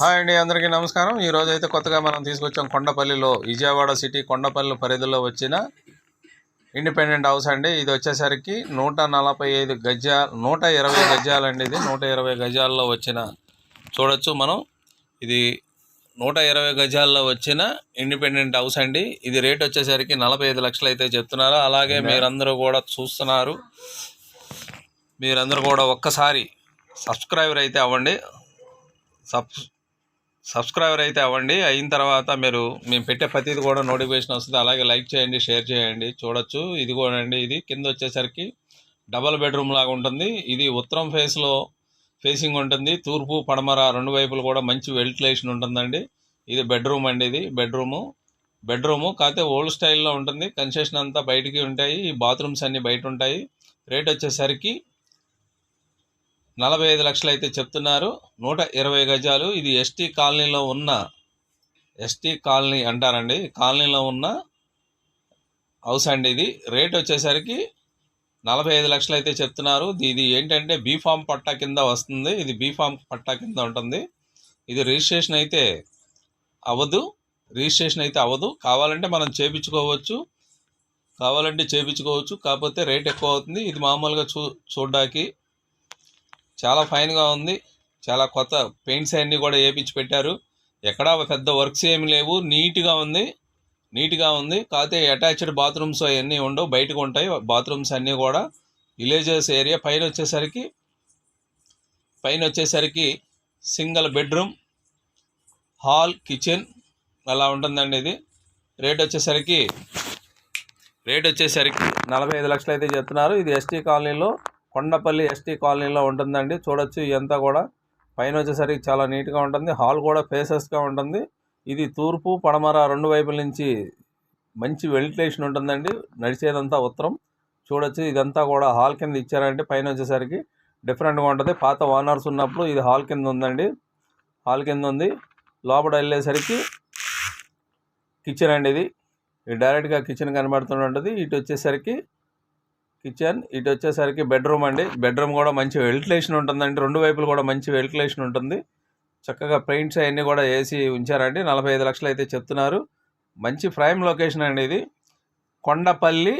Hi అండి అందరికీ నమస్కారం. ఈ రోజు అయితే కొత్తగా మనం తీసుకొచ్చాం కొండపల్లిలో విజయవాడ సిటీ కొండపల్లి పరిధిలో వచ్చిన ఇండిపెండెంట్ హౌస్ అండి. ఇది వచ్చేసరికి నూట నలభై ఐదు గజాల నూట ఇరవై గజాలండి ఇది. నూట ఇరవై గజాల్లో వచ్చిన చూడొచ్చు మనం. ఇది నూట ఇరవై గజాల్లో వచ్చిన ఇండిపెండెంట్ హౌస్ అండి. ఇది రేట్ వచ్చేసరికి నలభై ఐదు లక్షలు అయితే చెప్తున్నారు. అలాగే మీరందరూ కూడా చూస్తున్నారు. మీరందరూ కూడా ఒక్కసారి సబ్స్క్రైబర్ అయితే అవ్వండి. సబ్ సబ్స్క్రైబర్ అయితే అవ్వండి. అయిన తర్వాత మీరు మేము పెట్టే ప్రతిది కూడా నోటిఫికేషన్ వస్తుంది. అలాగే లైక్ చేయండి షేర్ చేయండి చూడొచ్చు. ఇది కూడా అండి. ఇది కింద వచ్చేసరికి డబల్ బెడ్రూమ్ లాగా ఉంటుంది. ఇది ఉత్తరం ఫేస్లో ఫేసింగ్ ఉంటుంది. తూర్పు పడమర రెండు వైపులు కూడా మంచి వెంటిలేషన్ ఉంటుందండి. ఇది బెడ్రూమ్ అండి ఇది బెడ్రూము. బెడ్రూము కాకపోతే ఓల్డ్ స్టైల్లో ఉంటుంది. కన్సెషన్ అంతా బయటికి ఉంటాయి. ఈ బాత్రూమ్స్ అన్నీ బయట ఉంటాయి. రేట్ వచ్చేసరికి నలభై ఐదు లక్షలు అయితే చెప్తున్నారు. నూట ఇరవై గజాలు ఇది ఎస్టీ కాలనీలో ఉన్న ఎస్టీ కాలనీ అంటారండి. కాలనీలో ఉన్న హౌస్ అండి ఇది. రేట్ వచ్చేసరికి నలభై ఐదు లక్షలు అయితే చెప్తున్నారు. ఇది ఏంటంటే బీఫామ్ పట్టా కింద వస్తుంది. ఇది బీఫామ్ పట్టా కింద ఉంటుంది. ఇది రిజిస్ట్రేషన్ అయితే అవ్వదు. రిజిస్ట్రేషన్ అయితే అవ్వదు. కావాలంటే మనం చేపించుకోవచ్చు. కావాలంటే చేపించుకోవచ్చు. కాకపోతే రేట్ ఎక్కువ అవుతుంది. ఇది మామూలుగా చూ చూడ్డానికి చాలా ఫైన్గా ఉంది. చాలా కొత్త పెయింట్స్ అన్నీ కూడా వేపించి పెట్టారు. ఎక్కడా పెద్ద వర్క్స్ ఏమి లేవు. నీట్గా ఉంది. నీట్గా ఉంది. కాకపోతే అటాచ్డ్ బాత్రూమ్స్ అవన్నీ ఉండవు. బయటకు ఉంటాయి. బాత్రూమ్స్ అన్నీ కూడా విలేజెస్ ఏరియా పైన వచ్చేసరికి పైన వచ్చేసరికి సింగిల్ బెడ్రూమ్ హాల్ కిచెన్ అలా ఉంటుందండి ఇది. రేట్ వచ్చేసరికి రేట్ వచ్చేసరికి నలభై ఐదు లక్షలు అయితే చెప్తున్నారు. ఇది ఎస్టీ కాలనీలో కొండపల్లి ఎస్టీ కాలనీలో ఉంటుందండి. చూడొచ్చు ఇదంతా కూడా. పైన వచ్చేసరికి చాలా నీట్గా ఉంటుంది. హాల్ కూడా ఫేసెస్గా ఉంటుంది. ఇది తూర్పు పడమర రెండు వైపుల నుంచి మంచి వెంటిలేషన్ ఉంటుందండి. నడిచేదంతా ఉత్తరం. చూడొచ్చు ఇదంతా కూడా హాల్ కింద ఇచ్చారంటే పైన వచ్చేసరికి డిఫరెంట్గా ఉంటుంది. పాత ఓనర్స్ ఉన్నప్పుడు ఇది హాల్ కింద ఉందండి. హాల్ కింద ఉంది. లోపల వెళ్ళేసరికి కిచెన్ అండి ఇది. ఇది డైరెక్ట్గా కిచెన్ కనబడుతుంటుంది ఇటు వచ్చేసరికి కిచెన్ ఇటు వచ్చేసరికి బెడ్రూమ్ అండి. బెడ్రూమ్ కూడా మంచి వెంటిలేషన్ ఉంటుందండి. రెండు వైపులు కూడా మంచి వెంటిలేషన్ ఉంటుంది. చక్కగా పెయింట్స్ అవన్నీ కూడా వేసి ఉంచారండి. నలభై ఐదు లక్షలు అయితే చెప్తున్నారు. మంచి ప్రైమ్ లొకేషన్ అండి ఇది. కొండపల్లి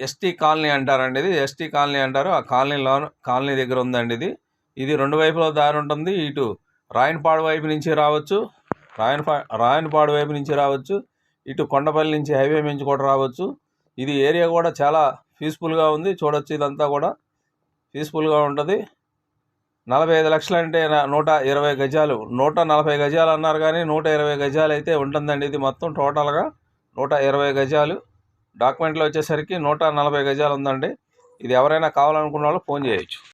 ఎస్టీ కాలనీ అంటారండి ఇది. ఎస్టీ కాలనీ అంటారు. ఆ కాలనీలో కాలనీ దగ్గర ఉందండి ఇది. ఇది రెండు వైపుల దారి ఉంటుంది. ఇటు రాయనపాడు వైపు నుంచి రావచ్చు. రాయనపా రాయనపాడు వైపు నుంచి రావచ్చు. ఇటు కొండపల్లి నుంచి హైవే నుంచి కూడా రావచ్చు. ఇది ఏరియా కూడా చాలా పీస్ఫుల్గా ఉంది. చూడొచ్చు ఇదంతా కూడా. పీస్ఫుల్గా ఉంటుంది. నలభై ఐదు లక్షలు అంటే నూట ఇరవై గజాలు. నూట నలభై గజాలు అన్నారు కానీ నూట ఇరవై గజాలు అయితే ఉంటుందండి ఇది మొత్తం టోటల్గా. నూట ఇరవై గజాలు. డాక్యుమెంట్లో వచ్చేసరికి నూట నలభై గజాలు ఉందండి. ఇది ఎవరైనా కావాలనుకున్న వాళ్ళు ఫోన్ చేయొచ్చు.